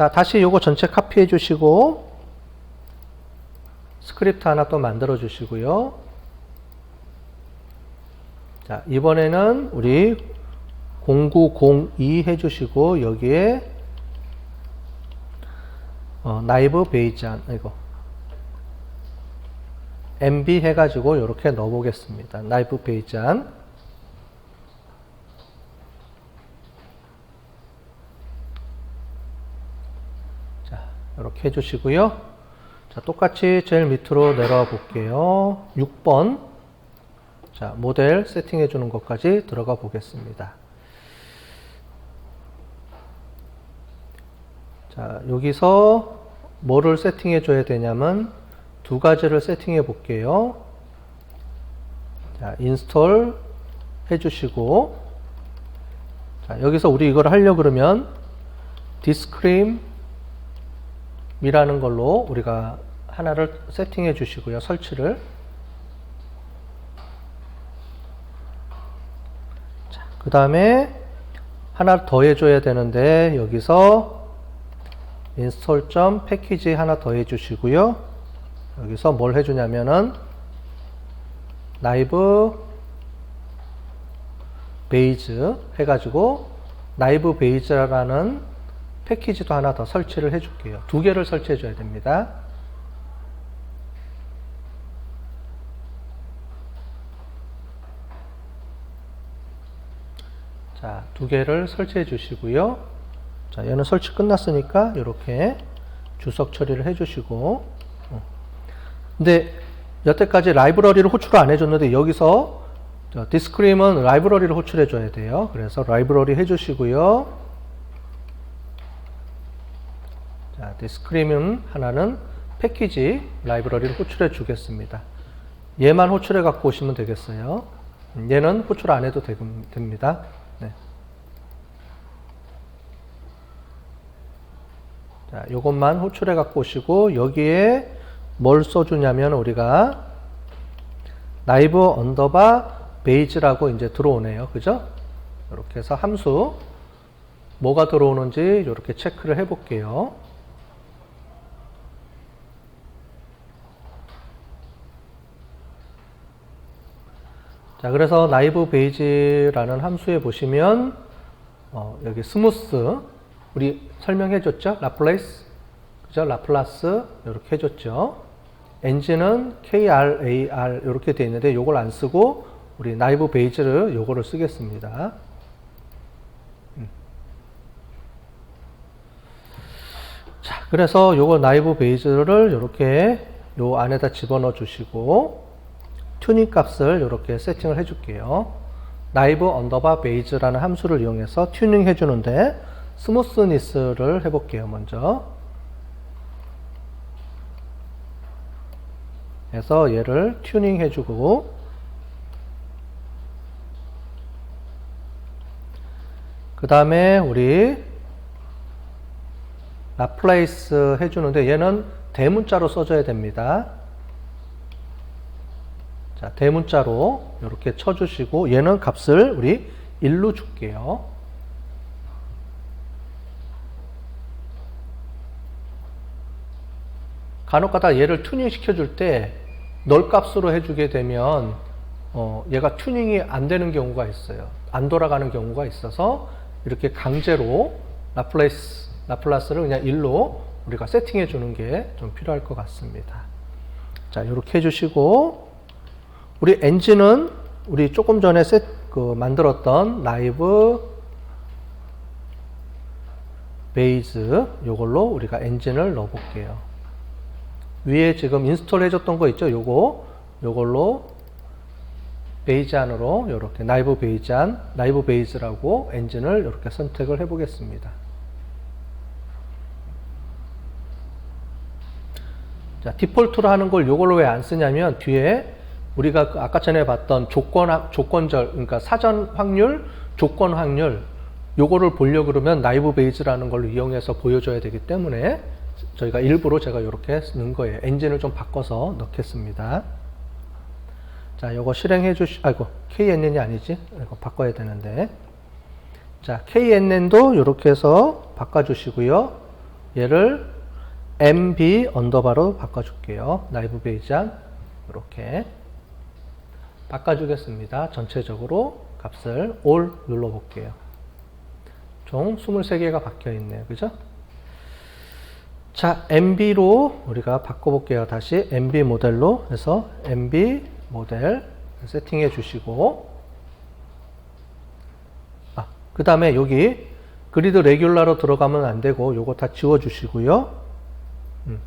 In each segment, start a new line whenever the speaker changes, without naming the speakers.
자, 다시 요거 전체 카피해 주시고 스크립트 하나 또 만들어 주시고요. 자, 이번에는 우리 0902 해 주시고 여기에 어, 나이브 베이지안 이거 MB 해가지고 이렇게 넣어보겠습니다. 나이브 베이지안 자 이렇게 해주시고요. 자 똑같이 제일 밑으로 내려와 볼게요. 6번 자 모델 세팅해 주는 것까지 들어가 보겠습니다. 자, 여기서 뭐를 세팅해 줘야 되냐면 두 가지를 세팅해 볼게요. 자, 인스톨 해 주시고 자, 여기서 우리 이걸 하려 그러면 디스크림 이라는 걸로 우리가 하나를 세팅해 주시고요. 설치를 자, 그 다음에 하나 더 해줘야 되는데 여기서 인스톨 점 패키지 하나 더 해주시고요. 여기서 뭘 해주냐면은 나이브 베이즈 해가지고 나이브 베이즈라는 패키지도 하나 더 설치를 해줄게요. 두 개를 설치해 줘야 됩니다. 자, 두 개를 설치해 주시고요. 자, 얘는 설치 끝났으니까 이렇게 주석 처리를 해 주시고. 어. 근데 여태까지 라이브러리를 호출 을 안 해줬는데 여기서 디스크림은 라이브러리를 호출해 줘야 돼요. 그래서 라이브러리 해주시고요. 자, 디 스크림은 하나는 패키지 라이브러리를 호출해 주겠습니다. 얘만 호출해 갖고 오시면 되겠어요. 얘는 호출 안 해도 됩니다. 네. 자, 요것만 호출해 갖고 오시고 여기에 뭘 써주냐면 우리가 나이브 언더바 베이지라고 이제 들어오네요. 그죠? 이렇게 해서 함수 뭐가 들어오는지 이렇게 체크를 해 볼게요. 자, 그래서 나이브 베이지라는 함수에 보시면 어, 여기 스무스 우리 설명해 줬죠? 라플레이스 그죠? 라플라스 이렇게 해 줬죠. 엔진은 KRAR 이렇게 되어 있는데 이걸 안 쓰고 우리 나이브 베이지를 요거를 쓰겠습니다. 음. 자, 그래서 요거 나이브 베이지를 이렇게 요 안에다 집어넣어 주시고 튜닝 값을 이렇게 세팅을 해 줄게요. 나이브 언더바 베이즈라는 함수를 이용해서 튜닝 해 주는데 스무스니스를 해 볼게요. 먼저 해서 얘를 튜닝 해 주고 그 다음에 우리 라플레이스 해주는데 얘는 대문자로 써줘야 됩니다. 자, 대문자로 이렇게 쳐주시고 얘는 값을 우리 1로 줄게요. 간혹가다 얘를 튜닝 시켜줄 때 널 값으로 해주게 되면 어, 얘가 튜닝이 안 되는 경우가 있어요. 안 돌아가는 경우가 있어서 이렇게 강제로 라플레스, 라플라스를 그냥 1로 우리가 세팅해 주는 게 좀 필요할 것 같습니다. 자, 이렇게 해주시고 우리 엔진은 우리 조금 전에 셋, 그 만들었던 라이브 베이즈 요걸로 우리가 엔진을 넣어 볼게요. 위에 지금 인스톨 해줬던 거 있죠? 요거 요걸로 베이즈 안으로 이렇게 나이브 베이즈 안, 나이브 베이즈라고 엔진을 이렇게 선택을 해 보겠습니다. 자, 디폴트로 하는 걸 요걸로 왜 안 쓰냐면 뒤에 우리가 그 아까 전에 봤던 조건, 조건절, 그러니까 사전 확률, 조건 확률, 요거를 보려 그러면 나이브 베이즈라는 걸 이용해서 보여줘야 되기 때문에 저희가 일부러 제가 이렇게 넣은 거예요. 엔진을 좀 바꿔서 넣겠습니다. 자, 요거 실행해 주시, 아이고, KNN이 아니지? 이거 바꿔야 되는데. 자, KNN도 이렇게 해서 바꿔주시고요. 얘를 MB 언더바로 바꿔줄게요. 나이브 베이지안 이렇게 바꿔주겠습니다. 전체적으로 값을 all 눌러볼게요. 총 23개가 박혀 있네요. 그죠? 자, MB로 우리가 바꿔볼게요. 다시 MB 모델로 해서 MB 모델 세팅해 주시고 아, 그 다음에 여기 그리드 레귤라로 들어가면 안 되고 요거 다 지워 주시고요. 음.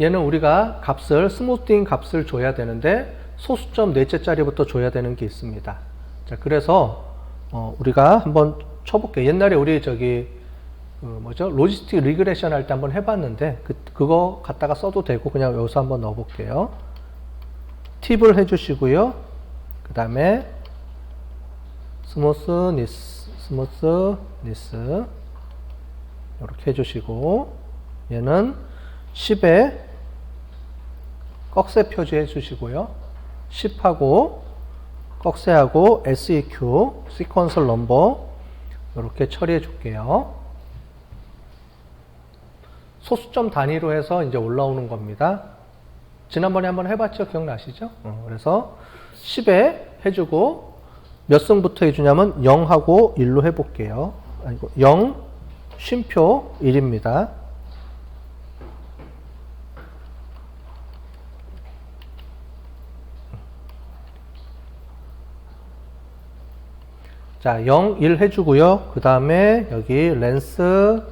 얘는 우리가 값을 스무팅 값을 줘야 되는데 소수점 넷째짜리부터 줘야 되는 게 있습니다. 자, 그래서 어, 우리가 한번 쳐볼게요. 옛날에 우리 저기 그 뭐죠? 로지스틱 리그레션 할 때 한번 해봤는데 그, 그거 갖다가 써도 되고 그냥 여기서 한번 넣어볼게요. 팁을 해주시고요. 그 다음에 스무스니스, 스무스니스 이렇게 해주시고 얘는 10에 꺽쇠 표시 해 주시고요. 10하고 꺽쇠하고 SEQ, 시퀀설 넘버 이렇게 처리해 줄게요. 소수점 단위로 해서 이제 올라오는 겁니다. 지난번에 한번 해봤죠? 기억나시죠? 어, 그래서 10에 해주고 몇 승부터 해주냐면 0하고 1로 해볼게요. 아니고 0, 쉼표 1입니다. 자, 0, 1 해주고요. 그 다음에 여기 렌스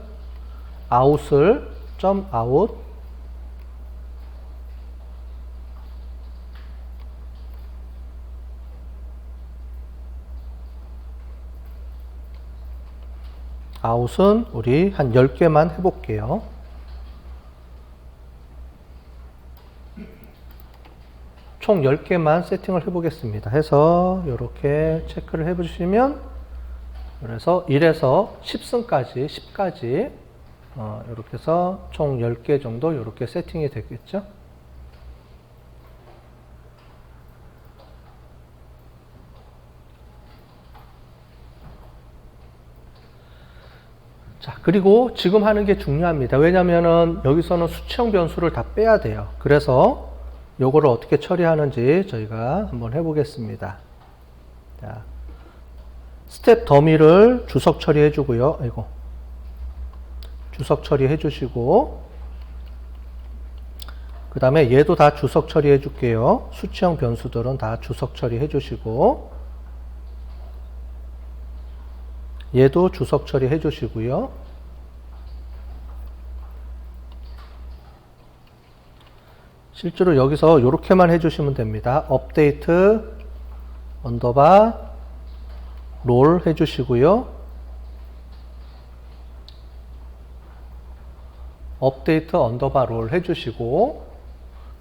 아웃을 점 아웃 아웃은 우리 한 10개만 해볼게요. 총 10개만 세팅을 해보겠습니다. 해서 이렇게 체크를 해보시면 그래서 1에서 10승까지 10까지 어, 이렇게 해서 총 10개 정도 이렇게 세팅이 되겠죠. 자, 그리고 지금 하는 게 중요합니다. 왜냐면은 여기서는 수치형 변수를 다 빼야 돼요. 그래서 요거를 어떻게 처리하는지 저희가 한번 해보겠습니다. 자, 스텝 더미를 주석 처리해 주고요. 아이고. 주석 처리해 주시고 그 다음에 얘도 다 주석 처리해 줄게요. 수치형 변수들은 다 주석 처리해 주시고 얘도 주석 처리해 주시고요. 실제로 여기서 이렇게만 해주시면 됩니다. 업데이트 언더바 롤 해주시고요. 업데이트 언더바 롤 해주시고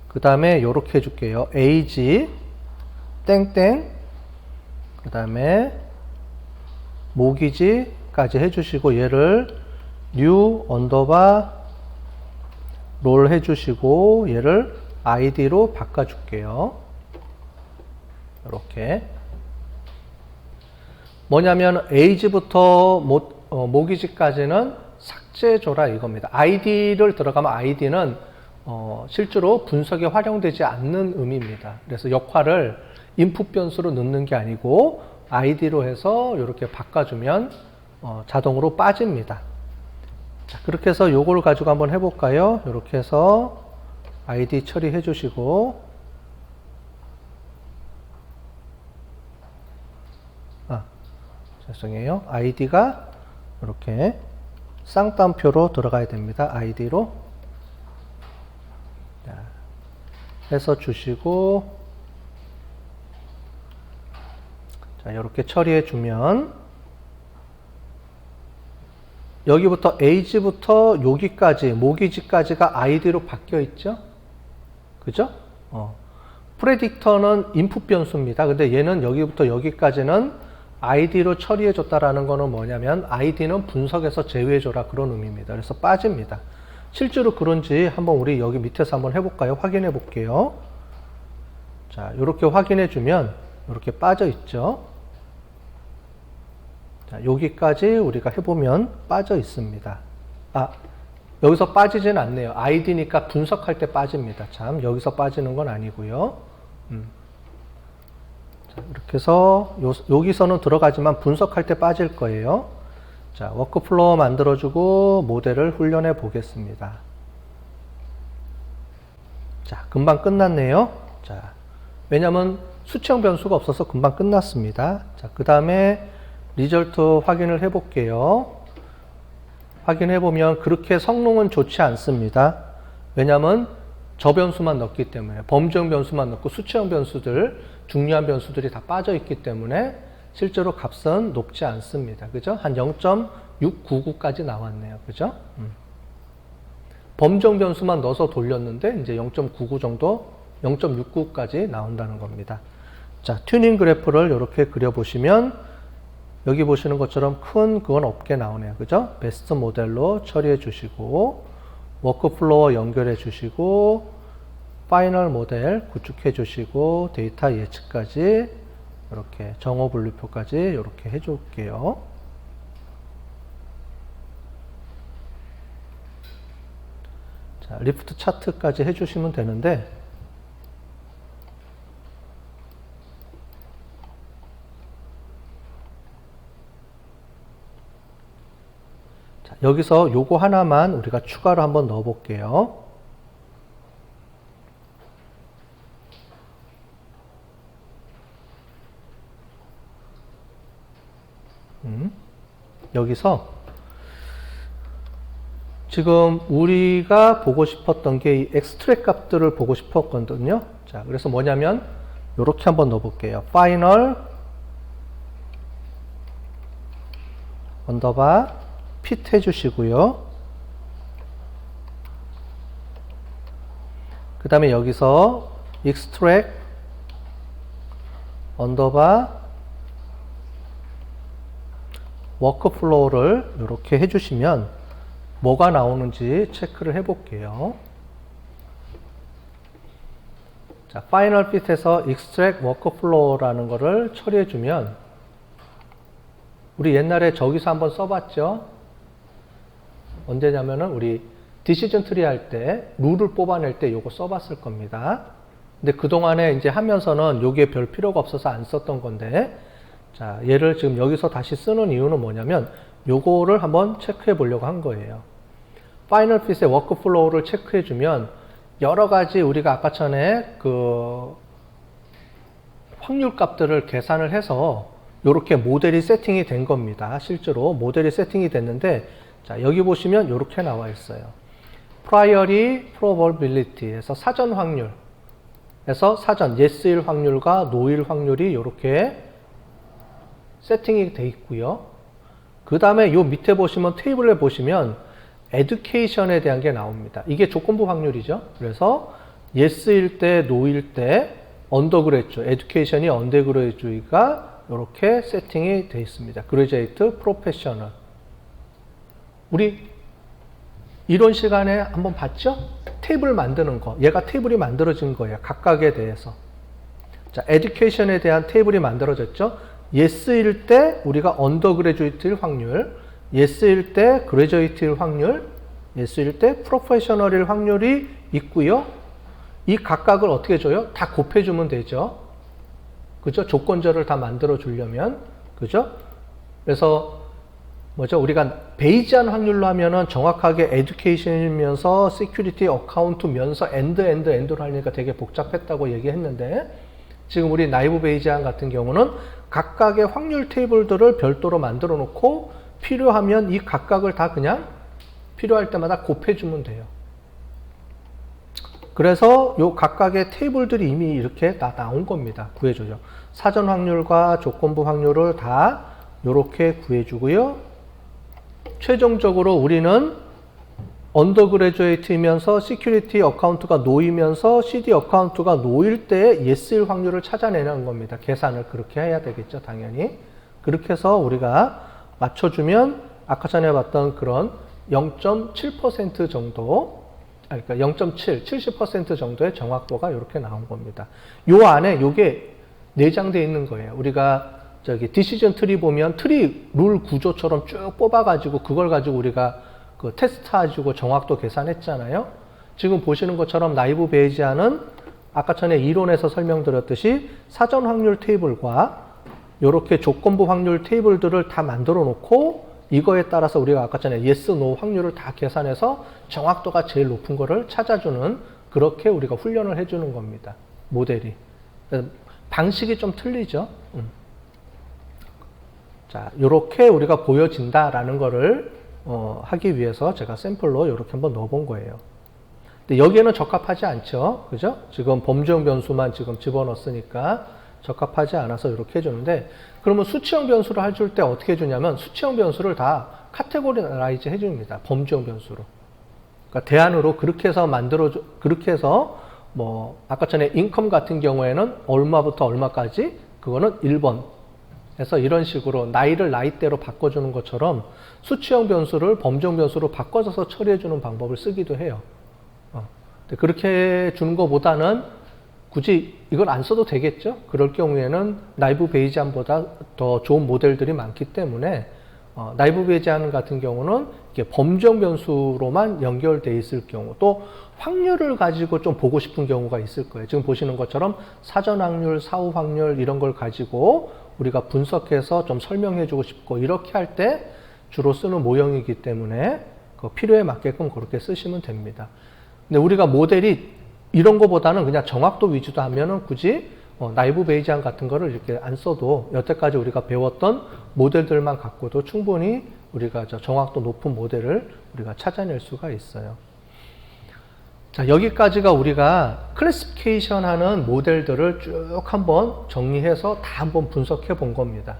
그 다음에 이렇게 해줄게요. age 땡땡 그 다음에 모기지까지 해주시고 얘를 new 언더바 롤 해주시고 얘를 id로 바꿔줄게요. 이렇게 뭐냐면 age부터 모, 어, 모기지까지는 삭제줘라 이겁니다. id를 들어가면 id는 어, 실제로 분석에 활용되지 않는 의미입니다. 그래서 역할을 인풋 변수로 넣는 게 아니고 id로 해서 이렇게 바꿔주면 어, 자동으로 빠집니다. 자, 그렇게 해서 요걸 가지고 한번 해볼까요? 이렇게 해서 id 처리해 주시고 아, 죄송해요. id가 이렇게 쌍따옴표로 들어가야 됩니다. 자, 해서 주시고 자, 이렇게 처리해 주면 여기부터 age부터 여기까지 모기지까지가 id로 바뀌어 있죠. 그죠? 어. 프레딕터는 인풋 변수입니다. 근데 얘는 여기부터 여기까지는 id로 처리해 줬다라는 거는 뭐냐면 id는 분석에서 제외해 줘라 그런 의미입니다. 그래서 빠집니다. 실제로 그런지 한번 우리 여기 밑에서 한번 해 볼까요? 확인해 볼게요. 자, 이렇게 확인해 주면 이렇게 빠져 있죠. 자, 여기까지 우리가 해 보면 빠져 있습니다. 아, 여기서 빠지진 않네요. 아이디니까 분석할 때 빠집니다. 참, 여기서 빠지는 건 아니고요. 음. 자, 이렇게 해서 요, 여기서는 들어가지만 분석할 때 빠질 거예요. 자, 워크플로우 만들어주고 모델을 훈련해 보겠습니다. 자, 금방 끝났네요. 자, 왜냐면 수치형 변수가 없어서 금방 끝났습니다. 자, 그 다음에 리절트 확인을 해 볼게요. 확인해 보면 그렇게 성능은 좋지 않습니다. 왜냐면 저 변수만 넣기 때문에 범주형 변수만 넣고 수치형 변수들 중요한 변수들이 다 빠져 있기 때문에 실제로 값은 높지 않습니다. 그죠? 한 0.699까지 나왔네요. 그죠? 음. 범정 변수만 넣어서 돌렸는데 이제 0.99 정도, 0.69까지 나온다는 겁니다. 자, 튜닝 그래프를 이렇게 그려보시면 여기 보시는 것처럼 큰 그건 없게 나오네요. 그죠? 베스트 모델로 처리해 주시고 워크플로어 연결해 주시고 파이널 모델 구축해 주시고 데이터 예측까지 이렇게 정호 분류표까지 이렇게 해 줄게요. 자, 리프트 차트까지 해 주시면 되는데 여기서 요거 하나만 우리가 추가로 한번 넣어 볼게요. 음, 여기서 지금 우리가 보고 싶었던 게 이 엑스트랙 값들을 보고 싶었거든요. 자, 그래서 뭐냐면 이렇게 한번 넣어 볼게요. 파이널 언더바 핏 해주시고요. 그 다음에 여기서 extract 언더바 워크플로우를 이렇게 해주시면 뭐가 나오는지 체크를 해볼게요. 자, 파이널 핏에서 extract workflow라는 거를 처리해주면 우리 옛날에 저기서 한번 써봤죠? 언제냐면은 우리 디시전 트리 할 때 룰을 뽑아낼 때 요거 써봤을 겁니다. 근데 그동안에 이제 하면서는 요게 별 필요가 없어서 안 썼던 건데 자, 얘를 지금 여기서 다시 쓰는 이유는 뭐냐면 요거를 한번 체크해 보려고 한 거예요. 파이널 핏의 워크플로우를 체크해 주면 여러 가지 우리가 아까 전에 그 확률 값들을 계산을 해서 이렇게 모델이 세팅이 된 겁니다. 실제로 모델이 세팅이 됐는데 자, 여기 보시면 이렇게 나와 있어요. priority probability에서 사전 확률에서 사전 yes일 확률과 no일 확률이 이렇게 세팅이 돼 있고요. 그 다음에 요 밑에 보시면 테이블에 보시면 education에 대한 게 나옵니다. 이게 조건부 확률이죠. 그래서 yes일 때, no일 때 언더그레주, education이 언더그레주가 이렇게 세팅이 돼 있습니다. graduate, professional. 우리 이런 시간에 한번 봤죠? 테이블 만드는 거. 얘가 테이블이 만들어진 거예요. 각각에 대해서. 자, education에 대한 테이블이 만들어졌죠? yes일 때 우리가 언더그레주이트일 확률, yes일 때 그레주이트일 확률, yes일 때 프로페셔널일 확률이 있고요. 이 각각을 어떻게 줘요? 다 곱해주면 되죠. 그죠? 조건절을 다 만들어 주려면. 그죠? 그래서 뭐죠? 우리가 베이지한 확률로 하면은 정확하게 에듀케이션이면서 시큐리티 어카운트면서 엔드 엔드 엔드로 하니까 되게 복잡했다고 얘기했는데 지금 우리 나이브 베이지안 같은 경우는 각각의 확률 테이블들을 별도로 만들어 놓고 필요하면 이 각각을 다 그냥 필요할 때마다 곱해주면 돼요. 그래서 요 각각의 테이블들이 이미 이렇게 다 나온 겁니다. 구해줘죠. 사전 확률과 조건부 확률을 다 이렇게 구해주고요. 최종적으로 우리는 언더그레주에이트이면서 시큐리티 어카운트가 놓이면서 CD 어카운트가 놓일 때 예스일 확률을 찾아내는 겁니다. 계산을 그렇게 해야 되겠죠, 당연히. 그렇게 해서 우리가 맞춰주면 아까 전에 봤던 그런 0.7% 정도, 아니, 그러니까 0.7, 70% 정도의 정확도가 이렇게 나온 겁니다. 요 안에 요게 내장되어 있는 거예요. 우리가 저기 디시전 트리 보면 트리 룰 구조처럼 쭉 뽑아가지고 그걸 가지고 우리가 그 테스트해주고 정확도 계산했잖아요. 지금 보시는 것처럼 나이브 베이지아는 아까 전에 이론에서 설명드렸듯이 사전 확률 테이블과 이렇게 조건부 확률 테이블들을 다 만들어 놓고 이거에 따라서 우리가 아까 전에 yes, no 확률을 다 계산해서 정확도가 제일 높은 거를 찾아주는 그렇게 우리가 훈련을 해주는 겁니다. 모델이. 방식이 좀 틀리죠. 음. 자, 이렇게 우리가 보여진다라는 거를 어, 하기 위해서 제가 샘플로 이렇게 한번 넣어본 거예요. 근데 여기에는 적합하지 않죠. 그죠? 지금 범주형 변수만 지금 집어넣었으니까 적합하지 않아서 이렇게 해주는데 그러면 수치형 변수를 해줄 때 어떻게 해주냐면 수치형 변수를 다 카테고리라이즈 해줍니다. 범주형 변수로. 그러니까 대안으로 그렇게 해서 만들어 그렇게 해서 뭐 아까 전에 인컴 같은 경우에는 얼마부터 얼마까지 그거는 1번 해서 이런 식으로 나이를 나이대로 바꿔주는 것처럼 수치형 변수를 범주형 변수로 바꿔서 처리해주는 방법을 쓰기도 해요. 어. 그렇게 주는 것보다는 굳이 이걸 안 써도 되겠죠? 그럴 경우에는 나이브 베이지안보다 더 좋은 모델들이 많기 때문에 어, 나이브 베이지안 같은 경우는 이게 범정 변수로만 연결돼 있을 경우 또 확률을 가지고 좀 보고 싶은 경우가 있을 거예요. 지금 보시는 것처럼 사전 확률, 사후 확률 이런 걸 가지고 우리가 분석해서 좀 설명해 주고 싶고 이렇게 할 때 주로 쓰는 모형이기 때문에 그 필요에 맞게끔 그렇게 쓰시면 됩니다. 근데 우리가 모델이 이런 거보다는 그냥 정확도 위주도 하면은 굳이 어, 나이브 베이지안 같은 거를 이렇게 안 써도 여태까지 우리가 배웠던 모델들만 갖고도 충분히 우리가 저 정확도 높은 모델을 우리가 찾아낼 수가 있어요. 자, 여기까지가 우리가 클래시피케이션 하는 모델들을 쭉 한번 정리해서 다 한번 분석해 본 겁니다.